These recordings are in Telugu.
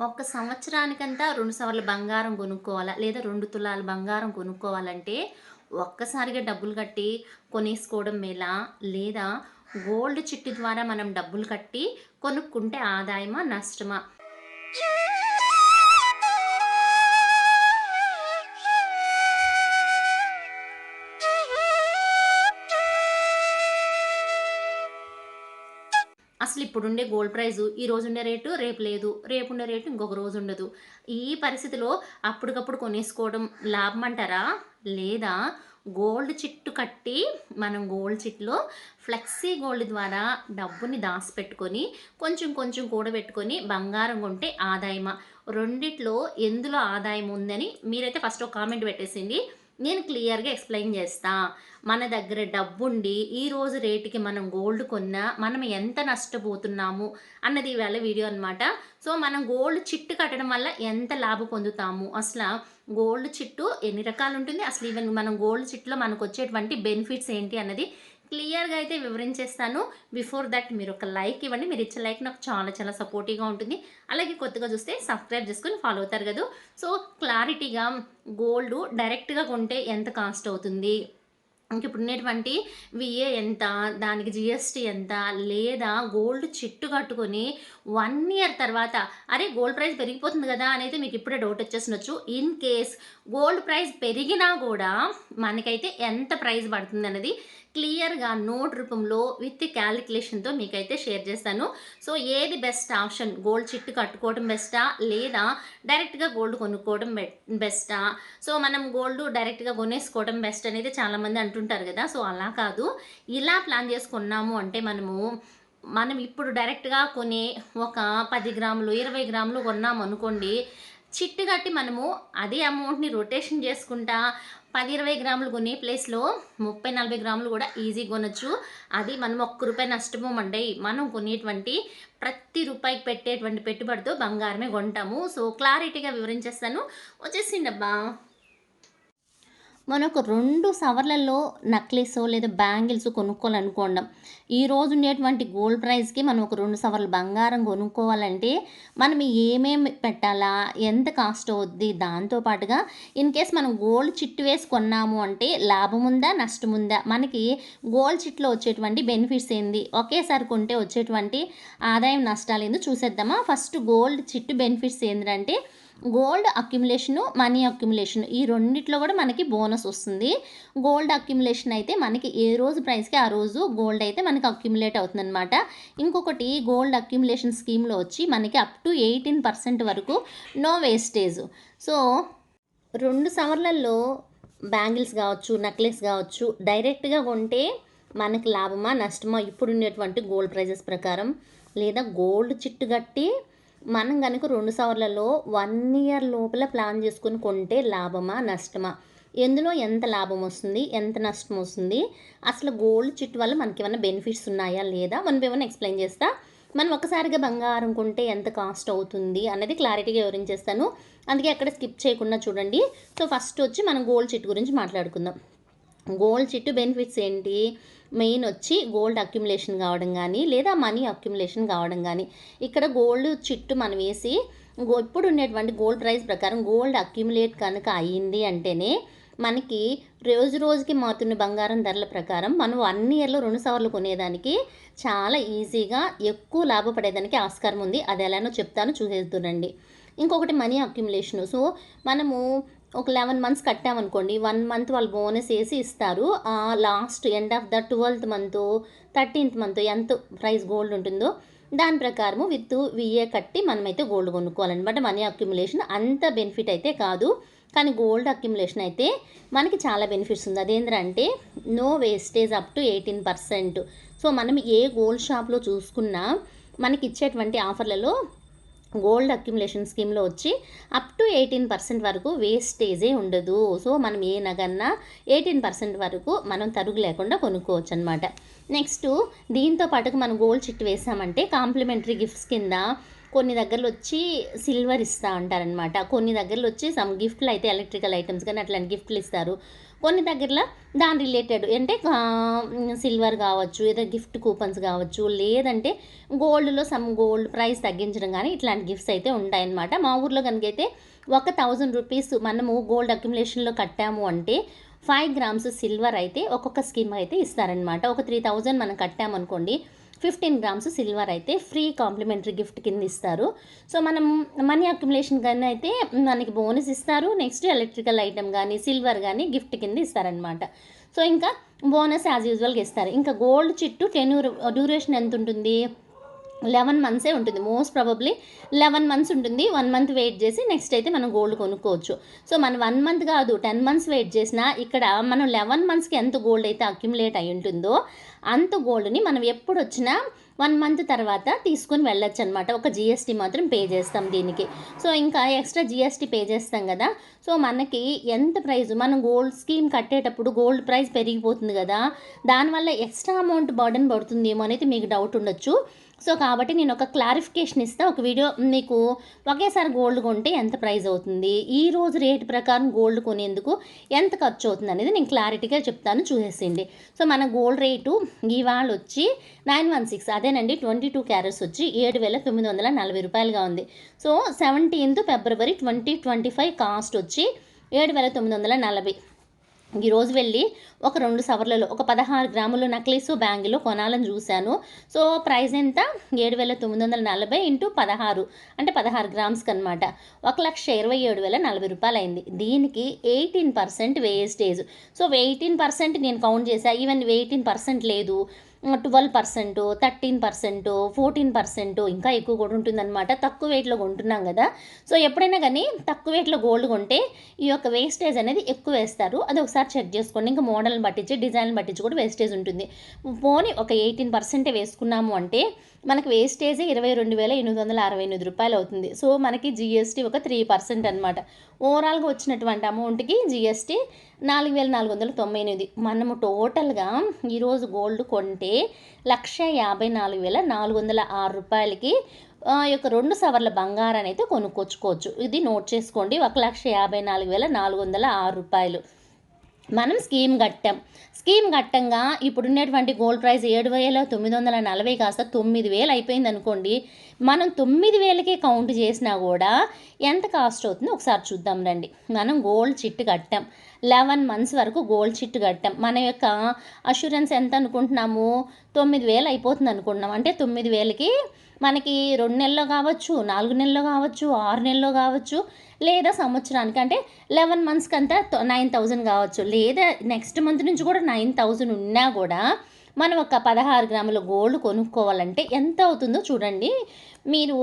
ఒక సంవత్సరానికంతా రెండు సవర్ల బంగారం కొనుక్కోవాలా? లేదా రెండు తులాల బంగారం కొనుక్కోవాలంటే ఒక్కసారిగా డబ్బులు కట్టి కొనేసుకోవడం మేలా? లేదా గోల్డ్ చిట్టు ద్వారా మనం డబ్బులు కట్టి కొనుక్కుంటే ఆదాయమా నష్టమా? అసలు ఇప్పుడుండే గోల్డ్ ప్రైస్ ఈ రోజు ఉండే రేటు రేపు లేదు. రేపు ఉండే రేటు ఇంకొక రోజు ఉండదు ఈ పరిస్థితిలో అప్పటికప్పుడు కొనేసుకోవడం లాభం అంటారా లేదా గోల్డ్ చిట్టు కట్టి మనం గోల్డ్ చిట్లో ఫ్లెక్సీ గోల్డ్ ద్వారా డబ్బుని దాచిపెట్టుకొని కొంచెం కొంచెం కూడబెట్టుకొని బంగారం కొంటే ఆదాయమా? రెండిట్లో ఎందులో ఆదాయం ఉందని మీరైతే ఫస్ట్ ఒక కామెంట్ పెట్టేసింది. నేను క్లియర్గా ఎక్స్ప్లెయిన్ చేస్తా. మన దగ్గర డబ్బుండి ఈ రోజు రేటుకి మనం గోల్డ్ కొన్నా మనం ఎంత నష్టపోతున్నాము అన్నది ఇవాళ వీడియో అనమాట సో మనం గోల్డ్ చిట్టు కట్టడం వల్ల ఎంత లాభం పొందుతాము? అసలు గోల్డ్ చిట్టు ఎన్ని రకాలు ఉంటుంది అసలు ఈవెన్ మనం గోల్డ్ చిట్టులో మనకు వచ్చేటువంటి బెనిఫిట్స్ ఏంటి అన్నది క్లియర్గా అయితే వివరించేస్తాను. బిఫోర్ దట్ మీరు ఒక లైక్ ఇవ్వండి. మీరు ఇచ్చే లైక్ నాకు చాలా చాలా సపోర్టివ్గా ఉంటుంది. అలాగే కొత్తగా చూస్తే సబ్స్క్రైబ్ చేసుకొని ఫాలో అవుతారు కదా. సో క్లారిటీగా గోల్డ్ డైరెక్ట్గా కొంటే ఎంత కాస్ట్ అవుతుంది? ఇంక ఇప్పుడు ఉండేటువంటి విఏ ఎంత? దానికి జిఎస్టీ ఎంత? లేదా గోల్డ్ చిట్టు కట్టుకొని వన్ ఇయర్ తర్వాత అరే గోల్డ్ ప్రైస్ పెరిగిపోతుంది కదా అనేది మీకు ఇప్పుడే డౌట్ వచ్చేసినొచ్చు ఇన్ కేస్ గోల్డ్ ప్రైస్ పెరిగినా కూడా మనకైతే ఎంత ప్రైస్ పడుతుంది అనేది క్లియర్గా నోట్ రూపంలో విత్ క్యాలిక్యులేషన్తో మీకైతే షేర్ చేస్తాను. సో ఏది బెస్ట్ ఆప్షన్? గోల్డ్ చిట్టు కట్టుకోవడం బెస్టా? లేదా డైరెక్ట్గా గోల్డ్ కొనుక్కోవడం బెస్టా? సో మనం గోల్డ్ డైరెక్ట్గా కొనేసుకోవడం బెస్ట్ అనేది చాలామంది అంటుంటారు కదా? సో అలా కాదు. ఇలా ప్లాన్ చేసుకున్నాము అంటే మనము మనం ఇప్పుడు డైరెక్ట్గా కొనే ఒక పది గ్రాములు ఇరవై గ్రాములు కొన్నాము అనుకోండి చిట్టు కట్టి మనము అదే అమౌంట్ని రొటేషన్ చేసుకుంటా పది ఇరవై గ్రాములు కొనే ప్లేస్లో ముప్పై నలభై గ్రాములు కూడా ఈజీ కొనొచ్చు. అది మనం ఒక్క రూపాయి నష్టపోమండి మనం కొనేటువంటి ప్రతి రూపాయికి పెట్టేటువంటి పెట్టుబడితో బంగారమే కొంటాము. సో క్లారిటీగా వివరించేస్తాను. వచ్చేసిండబ్బా మనకు రెండు సవర్లలో నక్లెస్ లేదా బ్యాంగిల్స్ కొనుక్కోవాలనుకోండి. ఈ రోజు ఉండేటువంటి గోల్డ్ ప్రైస్కి మనం ఒక రెండు సవర్లు బంగారం కొనుక్కోవాలంటే మనం ఏమేమి పెట్టాలా ఎంత కాస్ట్ అవుద్ది దాంతోపాటుగా ఇన్ కేస్ మనం గోల్డ్ చిట్టు వేసి కొన్నాము అంటే లాభం ఉందా నష్టం ఉందా? మనకి గోల్డ్ చిట్లో వచ్చేటువంటి బెనిఫిట్స్ ఏంది? ఒకేసారి కొంటే వచ్చేటువంటి ఆదాయం నష్టాలు ఏందో చూసేద్దామా. ఫస్ట్ గోల్డ్ చిట్టు బెనిఫిట్స్ ఏంటంటే గోల్డ్ అక్యుములేషను మనీ అక్యుములేషన్ ఈ రెండిట్లో కూడా మనకి బోనస్ వస్తుంది. గోల్డ్ అక్యుములేషన్ అయితే మనకి ఏ రోజు ప్రైస్కి ఆ రోజు గోల్డ్ అయితే మనకి అక్యుములేట్ అవుతుంది అనమాట ఇంకొకటి గోల్డ్ అక్యుములేషన్ స్కీమ్లో వచ్చి మనకి అప్ టు ఎయిటీన్ పర్సెంట్ వరకు నో వేస్టేజ్ సో రెండు సవర్లలో బ్యాంగిల్స్ కావచ్చు నెక్లెస్ కావచ్చు డైరెక్ట్గా కొంటే మనకి లాభమా నష్టమా ఇప్పుడు ఉండేటువంటి గోల్డ్ ప్రైజెస్ ప్రకారం. లేదా గోల్డ్ చిట్టు కట్టి మనం కనుక రెండు సవర్లలో వన్ ఇయర్ లోపల ప్లాన్ చేసుకుని కొంటే లాభమా నష్టమా? ఎందులో ఎంత లాభం వస్తుంది ఎంత నష్టం వస్తుంది? అసలు గోల్డ్ చిట్ వల్ల మనకి ఏమైనా బెనిఫిట్స్ ఉన్నాయా లేదా? మనం ఏమైనా ఎక్స్ప్లెయిన్ చేస్తా? మనం ఒకసారిగా బంగారం కొంటే ఎంత కాస్ట్ అవుతుంది అనేది క్లారిటీగా వివరించేస్తాను. అందుకే ఎక్కడ స్కిప్ చేయకుండా చూడండి. సో ఫస్ట్ వచ్చి మనం గోల్డ్ చిట్ గురించి మాట్లాడుకుందాం. గోల్డ్ చిట్టు బెనిఫిట్స్ ఏంటి? మెయిన్ వచ్చి గోల్డ్ అక్యుములేషన్ కావడం కానీ లేదా మనీ అక్యుములేషన్ కావడం కానీ. ఇక్కడ గోల్డ్ చిట్టు మనం వేసి ఇప్పుడు ఉండేటువంటి గోల్డ్ ప్రైస్ ప్రకారం గోల్డ్ అక్యుములేట్ కనుక అయ్యింది అంటేనే మనకి రోజు రోజుకి మారుతున్న బంగారం ధరల ప్రకారం మనం వన్ ఇయర్లో రెండు సవర్లు కొనేదానికి చాలా ఈజీగా ఎక్కువ లాభపడేదానికి ఆస్కారం ఉంది. అది ఎలానో చెప్తాను చూసేస్తుండండి ఇంకొకటి మనీ అక్యుములేషను. సో మనము ఒక లెవెన్ మంత్స్ కట్టామనుకోండి వన్ మంత్ వాళ్ళు బోనస్ వేసి ఇస్తారు. Last end of the twelfth month thirteenth month ఎంత ప్రైస్ గోల్డ్ ఉంటుందో దాని ప్రకారము విత్ విఏ కట్టి మనమైతే గోల్డ్ కొనుక్కోవాలన్నమాట. మనీ అక్యుములేషన్ అంత బెనిఫిట్ అయితే కాదు. కానీ గోల్డ్ అక్యుములేషన్ అయితే మనకి చాలా బెనిఫిట్స్ ఉంది. అదేంటంటే no wastage up to eighteen percent so మనం ఏ గోల్డ్ షాప్లో చూసుకున్నా మనకి ఇచ్చేటువంటి ఆఫర్లలో గోల్డ్ అక్యుములేషన్ స్కీమ్లో వచ్చి అప్ టు ఎయిటీన్ పర్సెంట్ వరకు వేస్టేజే ఉండదు. సో మనం ఏ నగన్నా ఎయిటీన్ పర్సెంట్ వరకు మనం తరుగు లేకుండా కొనుక్కోవచ్చు అనమాట నెక్స్ట్ దీంతో పాటుకు మనం గోల్డ్ చిట్ వేసామంటే కాంప్లిమెంటరీ గిఫ్ట్స్ కింద కొన్ని దగ్గరలో వచ్చి సిల్వర్ ఇస్తూ ఉంటారనమాట కొన్ని దగ్గరలో వచ్చి సమ్ గిఫ్ట్లు అయితే ఎలక్ట్రికల్ ఐటమ్స్ కానీ అట్లాంటి గిఫ్ట్లు ఇస్తారు. కొన్ని దగ్గరలో దాని రిలేటెడ్ అంటే సిల్వర్ కావచ్చు ఏదో గిఫ్ట్ కూపన్స్ కావచ్చు లేదంటే గోల్డ్లో సమ్ గోల్డ్ ప్రైస్ తగ్గించడం కానీ ఇట్లాంటి గిఫ్ట్స్ అయితే ఉంటాయన్నమాట. మా ఊర్లో కనుక అయితే ఒక థౌజండ్ రూపీస్ మనము గోల్డ్ అక్యుములేషన్లో కట్టాము అంటే ఫైవ్ గ్రామ్స్ సిల్వర్ అయితే ఒక్కొక్క స్కీమ్ అయితే ఇస్తారనమాట ఒక త్రీ థౌజండ్ మనం కట్టామనుకోండి ఫిఫ్టీన్ గ్రామ్స్ సిల్వర్ అయితే ఫ్రీ కాంప్లిమెంటరీ గిఫ్ట్ కింద ఇస్తారు. సో మనం మనీ అక్యుములేషన్ కానీ అయితే మనకి బోనస్ ఇస్తారు. నెక్స్ట్ ఎలక్ట్రికల్ ఐటమ్ కానీ సిల్వర్ కానీ గిఫ్ట్ కింద ఇస్తారనమాట సో ఇంకా బోనస్ యాజ్ యూజువల్గా ఇస్తారు. ఇంకా గోల్డ్ చిట్టు టెన్యూర్ డ్యూరేషన్ ఎంత ఉంటుంది లెవెన్ మంత్సే ఉంటుంది. మోస్ట్ ప్రాబబ్లీ లెవెన్ మంత్స్ ఉంటుంది. వన్ మంత్ వెయిట్ చేసి నెక్స్ట్ అయితే మనం గోల్డ్ కొనుక్కోవచ్చు. సో మనం వన్ మంత్ కాదు టెన్ మంత్స్ వెయిట్ చేసినా ఇక్కడ మనం లెవెన్ మంత్స్కి ఎంత గోల్డ్ అయితే అక్యుములేట్ అయి ఉంటుందో అంత గోల్డ్ని మనం ఎప్పుడు వచ్చినా వన్ మంత్ తర్వాత తీసుకొని వెళ్ళొచ్చు అనమాట ఒక జిఎస్టీ మాత్రం పే చేస్తాం దీనికి. సో ఇంకా ఎక్స్ట్రా జిఎస్టీ పే చేస్తాం కదా. సో మనకి ఎంత ప్రైస్? మనం గోల్డ్ స్కీమ్ కట్టేటప్పుడు గోల్డ్ ప్రైస్ పెరిగిపోతుంది కదా. దానివల్ల ఎక్స్ట్రా అమౌంట్ బర్డన్ పడుతుందేమో అనేది మీకు డౌట్ ఉండొచ్చు. సో కాబట్టి నేను ఒక క్లారిఫికేషన్ ఇస్తే. ఒక వీడియో మీకు ఒకేసారి గోల్డ్ కొంటే ఎంత ప్రైస్ అవుతుంది? ఈ రోజు రేట్ ప్రకారం గోల్డ్ కొనేందుకు ఎంత ఖర్చు అవుతుంది అనేది నేను క్లారిటీగా చెప్తాను చూసేసింది సో మన గోల్డ్ రేటు ఇవాళ వచ్చి నైన్ వన్ సిక్స్ అదేనండి ట్వంటీ టూ క్యారెట్స్ వచ్చి ఏడు వేల తొమ్మిది వందల నలభై రూపాయలుగా ఉంది. So seventeenth February twenty twenty five cost వచ్చి ఏడు వేల తొమ్మిది వందల నలభై. ఈరోజు వెళ్ళి ఒక రెండు సవర్లలో ఒక పదహారు గ్రాములు నక్లీసు బ్యాంగిల్ కొనాలని చూశాను. సో ప్రైస్ ఎంత? ఏడు వేల తొమ్మిది వందల నలభై ఇంటూ పదహారు అంటే పదహారు గ్రామ్స్కి అనమాట ఒక లక్ష ఇరవై ఏడు వేల నలభై రూపాయలు అయింది దీనికి eighteen percent wastage. So eighteen percent నేను కౌంట్ చేశాను ఈవెన్ ఎయిటీన్ పర్సెంట్ లేదు. Twelve percent thirteen percent fourteen percent ఇంకా ఎక్కువ కూడా ఉంటుందన్నమాట. తక్కువ వెయిట్లో కొంటున్నాం కదా. సో ఎప్పుడైనా కానీ తక్కువ వెయిట్లో గోల్డ్ కొంటే ఈ యొక్క వేస్టేజ్ అనేది ఎక్కువ వేస్తారు. అది ఒకసారి చెక్ చేసుకోండి. ఇంకా మోడల్ని పట్టించి డిజైన్ పట్టించి కూడా వేస్టేజ్ ఉంటుంది. పోనీ ఒక ఎయిటీన్ పర్సెంటే వేసుకున్నాము అంటే మనకి వేస్టేజ్ ఇరవై రెండు వేల ఎనిమిది వందల అరవై ఎనిమిది రూపాయలు అవుతుంది. సో మనకి జిఎస్టీ ఒక త్రీ పర్సెంట్ అనమాట ఓవరాల్గా వచ్చినటువంటి అమౌంట్కి జిఎస్టీ నాలుగు వేల నాలుగు వందల తొంభై ఎనిమిది. మనము టోటల్గా ఈరోజు గోల్డ్ కొంటే లక్ష యాభై నాలుగు వేల నాలుగు వందల ఆరు రూపాయలకి యొక్క రెండు సవర్ల బంగారాన్ని అయితే కొనుక్కొచ్చుకోవచ్చు ఇది నోట్ చేసుకోండి. ఒక లక్ష యాభై నాలుగు వేల నాలుగు వందల ఆరు రూపాయలు. మనం స్కీమ్ కట్టాం. స్కీమ్ కట్టంగా ఇప్పుడున్నటువంటి గోల్డ్ ప్రైస్ ఏడు వేల తొమ్మిది వందల నలభై కాస్త తొమ్మిది వేలు అయిపోయింది అనుకోండి మనం తొమ్మిది వేలకే కౌంట్ చేసినా కూడా ఎంత కాస్ట్ అవుతుందో ఒకసారి చూద్దాం రండి. మనం గోల్డ్ చిట్టు కట్టాం. లెవెన్ మంత్స్ వరకు గోల్డ్ చిట్టు కట్టాం. మన యొక్క అష్యూరెన్స్ ఎంత అనుకుంటున్నాము? తొమ్మిది వేలు అయిపోతుంది అనుకుంటున్నాం అంటే తొమ్మిది వేలకి మనకి రెండు నెలల్లో కావచ్చు నాలుగు నెలల్లో కావచ్చు ఆరు నెలల్లో కావచ్చు లేదా సంవత్సరానికి అంటే లెవెన్ మంత్స్కి అంతా నైన్ థౌజండ్ కావచ్చు. లేదా నెక్స్ట్ మంత్ నుంచి కూడా నైన్ థౌజండ్ ఉన్నా కూడా మనం ఒక పదహారు గ్రాముల గోల్డ్ కొనుక్కోవాలంటే ఎంత అవుతుందో చూడండి. మీరు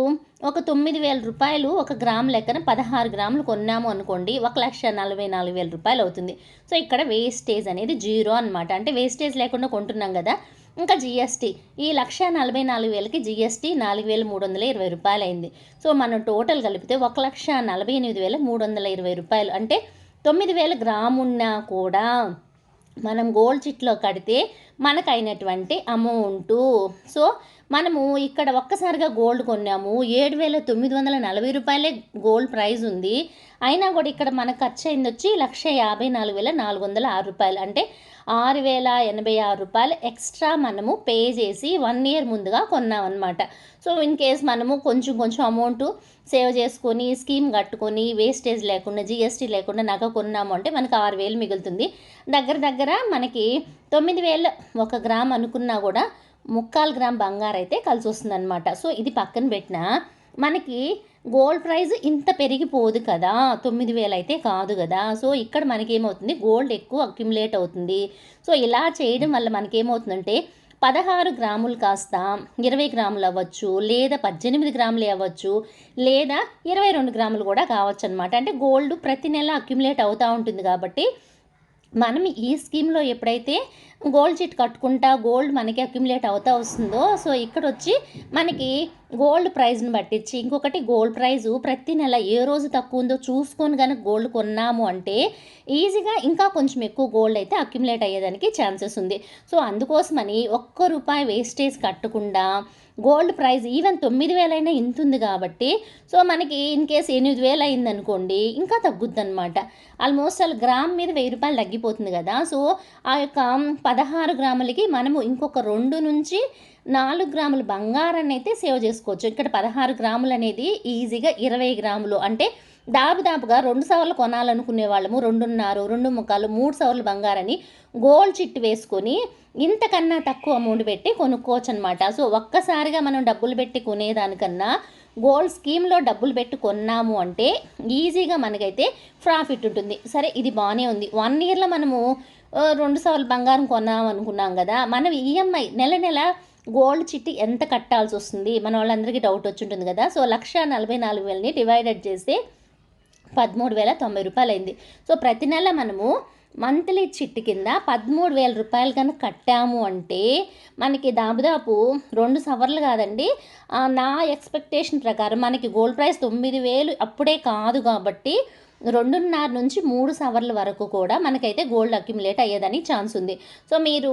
ఒక తొమ్మిది వేల రూపాయలు ఒక గ్రామ్ లెక్కన పదహారు గ్రాములు కొన్నాము అనుకోండి ఒక లక్ష నలభై నాలుగు వేల రూపాయలు అవుతుంది. సో ఇక్కడ వేస్టేజ్ అనేది జీరో అనమాట అంటే వేస్టేజ్ లేకుండా కొంటున్నాం కదా. ఇంకా జిఎస్టీ ఈ లక్ష నలభై నాలుగు వేలకి జిఎస్టీ నాలుగు వేల మూడు వందల ఇరవై రూపాయలు అయింది సో మనం టోటల్ కలిపితే ఒక లక్ష నలభై ఎనిమిది వేల మూడు వందల ఇరవై రూపాయలు. అంటే తొమ్మిది వేల గ్రామున్నా కూడా మనం గోల్డ్ చిట్లో కడితే మనకైనటువంటి అమౌంటు. సో మనము ఇక్కడ ఒక్కసారిగా గోల్డ్ కొన్నాము. ఏడు వేల తొమ్మిది వందల నలభై రూపాయలే గోల్డ్ ప్రైజ్ ఉంది. అయినా కూడా ఇక్కడ మనకు ఖర్చు అయింది వచ్చి లక్ష యాభై నాలుగు వేల నాలుగు వందల ఆరు రూపాయలు. అంటే ఆరు వేల ఎనభై ఆరు రూపాయలు ఎక్స్ట్రా మనము పే చేసి వన్ ఇయర్ ముందుగా కొన్నామన్నమాట. సో ఇన్ కేస్ మనము కొంచెం కొంచెం అమౌంట్ సేవ్ చేసుకొని స్కీమ్ కట్టుకొని వేస్టేజ్ లేకుండా జిఎస్టీ లేకుండా నగ కొన్నాము అంటే మనకు ఆరు వేలు మిగులుతుంది. దగ్గర దగ్గర మనకి తొమ్మిది వేలు ఒక గ్రామ్ అనుకున్నా కూడా ముక్కాలు గ్రామ్ బంగారు అయితే కలిసి వస్తుందన్నమాట సో ఇది పక్కన పెట్టిన మనకి గోల్డ్ ప్రైస్ ఇంత పెరిగిపోదు కదా. తొమ్మిది వేలు అయితే కాదు కదా. సో ఇక్కడ మనకేమవుతుంది? గోల్డ్ ఎక్కువ అక్యుములేట్ అవుతుంది. సో ఇలా చేయడం వల్ల మనకేమవుతుందంటే పదహారు గ్రాములు కాస్త ఇరవై గ్రాములు అవ్వచ్చు లేదా పద్దెనిమిది గ్రాములు అవ్వచ్చు లేదా ఇరవై రెండు గ్రాములు కూడా కావచ్చు అనమాట అంటే గోల్డ్ ప్రతి నెల అక్యుములేట్ అవుతూ ఉంటుంది కాబట్టి మనం ఈ స్కీమ్లో ఎప్పుడైతే గోల్డ్ చిట్ కట్టుకుంటా గోల్డ్ మనకి అక్యుములేట్ అవుతా వస్తుందో సో ఇక్కడ వచ్చి మనకి గోల్డ్ ప్రైజ్ని పట్టించి ఇంకొకటి గోల్డ్ ప్రైజు ప్రతి నెల ఏ రోజు తక్కువ ఉందో చూసుకొని కనుక గోల్డ్ కొన్నాము అంటే ఈజీగా ఇంకా కొంచెం ఎక్కువ గోల్డ్ అయితే అక్యుములేట్ అయ్యేదానికి ఛాన్సెస్ ఉంది. సో అందుకోసమని ఒక్క రూపాయి వేస్టేజ్ కట్టకుండా గోల్డ్ ప్రైస్ ఈవెన్ తొమ్మిది వేలైనా ఇంత ఉంది కాబట్టి సో మనకి ఇన్ కేస్ ఎనిమిది వేలు అయిందనుకోండి ఇంకా తగ్గుద్ది అనమాట ఆల్మోస్ట్ అలా గ్రామ్ మీద వెయ్యి రూపాయలు తగ్గిపోతుంది కదా సో ఆ యొక్క పదహారు గ్రాములకి మనము ఇంకొక రెండు నుంచి నాలుగు గ్రాముల బంగారాన్ని అయితే సేవ్ చేసుకోవచ్చు. ఇక్కడ పదహారు గ్రాములు అనేది ఈజీగా ఇరవై గ్రాములు. అంటే దాపుదాపుగా రెండు సవర్లు కొనాలనుకునే వాళ్ళము రెండున్నర రెండు ముఖాలు మూడు సవర్లు బంగారని గోల్డ్ చిట్టు వేసుకొని ఇంతకన్నా తక్కువ అమౌంట్ పెట్టి కొనుక్కోవచ్చు అనమాట సో ఒక్కసారిగా మనం డబ్బులు పెట్టి కొనేదానికన్నా గోల్డ్ స్కీమ్లో డబ్బులు పెట్టి కొన్నాము అంటే ఈజీగా మనకైతే ప్రాఫిట్ ఉంటుంది. సరే ఇది బాగానే ఉంది. వన్ ఇయర్లో మనము రెండు సవర్లు బంగారం కొన్నాం అనుకున్నాం కదా మనం ఈఎంఐ నెల నెల గోల్డ్ చిట్టి ఎంత కట్టాల్సి వస్తుంది? మన వాళ్ళందరికీ డౌట్ వచ్చి ఉంటుంది కదా. సో లక్ష నలభై నాలుగు వేలని డివైడెడ్ చేస్తే పదమూడు వేల తొంభై రూపాయలు అయింది. సో ప్రతి నెల మనము మంత్లీ చిట్టి కింద పదమూడు వేల రూపాయలు కనుక కట్టాము అంటే మనకి దాదాపు రెండు సవర్లు కాదండి. నా ఎక్స్పెక్టేషన్ ప్రకారం మనకి గోల్డ్ ప్రైస్ తొమ్మిది వేలు అప్పుడే కాదు కాబట్టి రెండున్నర నుంచి మూడు సవర్ల వరకు కూడా మనకైతే గోల్డ్ అక్యుములేట్ అయ్యేదని ఛాన్స్ ఉంది. సో మీరు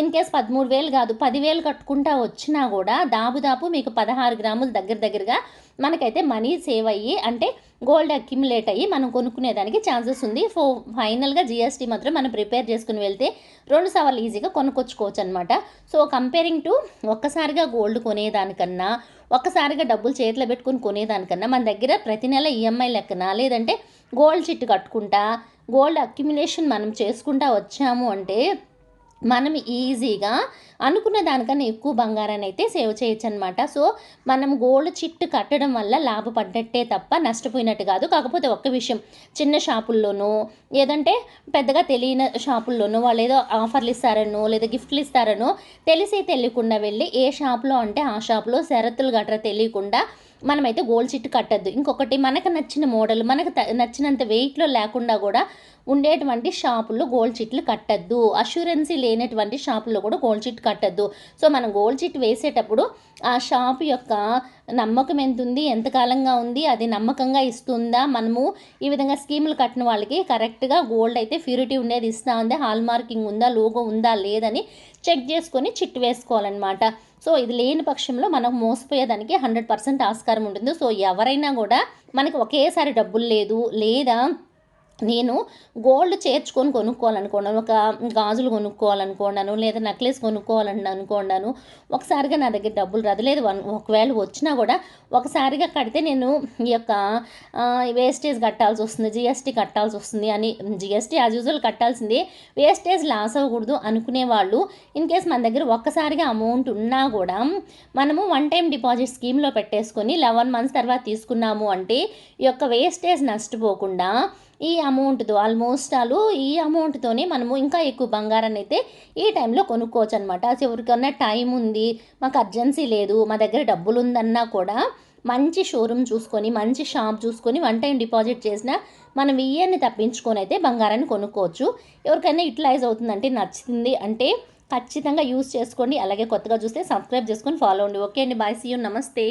ఇన్ కేస్ పదమూడు వేలు కాదు పదివేలు కట్టుకుంటా వచ్చినా కూడా దాబుదాపు మీకు పదహారు గ్రాములు దగ్గర దగ్గరగా మనకైతే మనీ సేవ్ అయ్యి అంటే గోల్డ్ అక్యుములేట్ అయ్యి మనం కొనుక్కునేదానికి ఛాన్సెస్ ఉంది. ఫో ఫైనల్గా జిఎస్టీ మాత్రం మనం ప్రిపేర్ చేసుకుని వెళ్తే రెండు సవర్లు ఈజీగా కొనుక్కొచ్చుకోవచ్చు అనమాట సో కంపేరింగ్ టు ఒక్కసారిగా గోల్డ్ కొనేదానికన్నా ఒక్కసారిగా డబ్బులు చేతిలో పెట్టుకుని కొనేదానికన్నా మన దగ్గర ప్రతి నెల ఈఎంఐ లెక్కన లేదంటే గోల్డ్ చిట్టు కట్టుకుంటా గోల్డ్ అక్యుమిలేషన్ మనం చేసుకుంటా వచ్చాము అంటే మనం ఈజీగా అనుకున్న దానికన్నా ఎక్కువ బంగారాన్ని అయితే సేవ్ చేయొచ్చు అనమాట సో మనం గోల్డ్ చిట్టు కట్టడం వల్ల లాభపడ్డట్టే తప్ప నష్టపోయినట్టు కాదు. కాకపోతే ఒక్క విషయం చిన్న షాపుల్లోనూ ఏదంటే పెద్దగా తెలియని షాపుల్లోనూ వాళ్ళు ఏదో ఆఫర్లు ఇస్తారనో లేదా గిఫ్ట్లు ఇస్తారనో తెలిసి తెలియకుండా వెళ్ళి ఏ షాప్లో అంటే ఆ షాప్లో షరతులు గట్రా తెలియకుండా మనమైతే గోల్డ్ చిట్ కట్టద్దు. ఇంకొకటి మనకు నచ్చిన మోడల్ మనకు నచ్చినంత వెయిట్లో లేకుండా కూడా ఉండేటువంటి షాపుల్లో గోల్డ్ చిట్లు కట్టద్దు. అష్యూరెన్సీ లేనటువంటి షాపుల్లో కూడా గోల్డ్ చిట్ కట్టద్దు. సో మనం గోల్డ్ చిట్ వేసేటప్పుడు ఆ షాప్ యొక్క నమ్మకం ఎంత ఉంది ఎంతకాలంగా ఉంది? అది నమ్మకంగా ఇస్తుందా? మనము ఈ విధంగా స్కీములు కట్టిన వాళ్ళకి కరెక్ట్గా గోల్డ్ అయితే ప్యూరిటీ ఉండేది ఇస్తా ఉందా? హాల్ మార్కింగ్ ఉందా? లోగో ఉందా? లేదని చెక్ చేసుకొని చిట్ వేసుకోవాలన్నమాట. సో ఇది లేని పక్షంలో మనం మోసపోయేదానికి హండ్రెడ్ పర్సెంట్ ఆస్కారం ఉంటుంది. సో ఎవరైనా కూడా మనకి ఒకేసారి డబ్బులు లేదు. లేదా నేను గోల్డ్ చేర్చుకొని కొనుక్కోవాలనుకున్నాను ఒక గాజులు కొనుక్కోవాలనుకున్నాను లేదా నెక్లెస్ కొనుక్కోవాలని అనుకున్నాను. ఒకసారిగా నా దగ్గర డబ్బులు రదలేదు ఒకవేళ వచ్చినా కూడా ఒకసారిగా కడితే నేను ఈ యొక్క వేస్టేజ్ కట్టాల్సి వస్తుంది జిఎస్టీ కట్టాల్సి వస్తుంది అని జిఎస్టీ యాజ్ యూజువల్ కట్టాల్సింది. వేస్టేజ్ లాస్ అవ్వకూడదు అనుకునే వాళ్ళు ఇన్ కేస్ మన దగ్గర ఒక్కసారిగా అమౌంట్ ఉన్నా కూడా మనము వన్ టైం డిపాజిట్ స్కీమ్లో పెట్టేసుకొని లెవెన్ మంత్స్ తర్వాత తీసుకున్నాము అంటే ఈ యొక్క వేస్టేజ్ నష్టపోకుండా ఈ అమౌంట్తో ఆల్మోస్ట్ ఆలు ఈ అమౌంట్తోనే మనము ఇంకా ఎక్కువ బంగారాన్ని అయితే ఈ టైంలో కొనుక్కోవచ్చు అనమాట ఎవరికన్నా టైం ఉంది మాకు అర్జెన్సీ లేదు మా దగ్గర డబ్బులు ఉందన్నా కూడా మంచి షోరూమ్ చూసుకొని మంచి షాప్ చూసుకొని వన్ టైం డిపాజిట్ చేసిన మనం ఇయర్ని తప్పించుకొని అయితే బంగారాన్ని కొనుక్కోవచ్చు. ఎవరికైనా యూటిలైజ్ అవుతుందంటే నచ్చింది అంటే ఖచ్చితంగా యూస్ చేసుకోండి. అలాగే కొత్తగా చూస్తే సబ్స్క్రైబ్ చేసుకొని ఫాలో అండి ఓకే అండి బాయ్ సీ యూ నమస్తే